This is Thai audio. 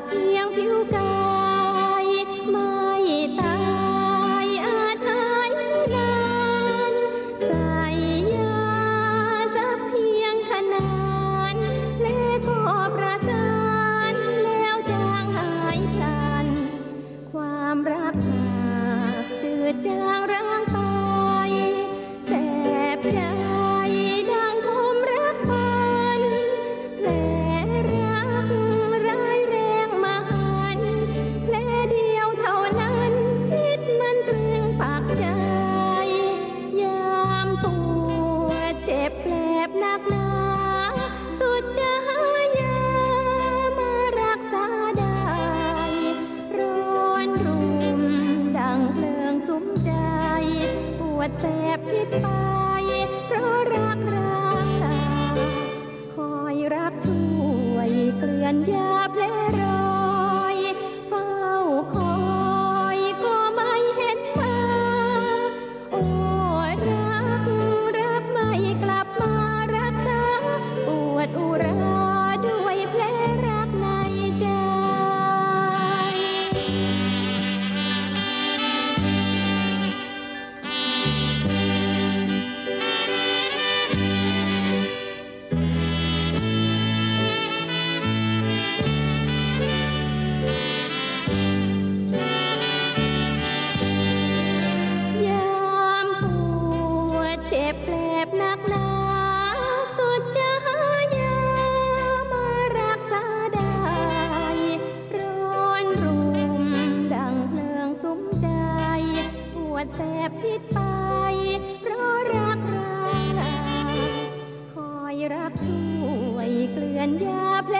江边。 ดแสบพิษไป เพราะรักรักตาคอยรักช่วยเกลื่อนยาแผล หนักหนาสุดจะายาารักษาได้รอนรุมดังเพลิงสมใจ ปวดแสบพิษไป เพราะรักรักคอยรักช่ยเกลื่อนยาแผล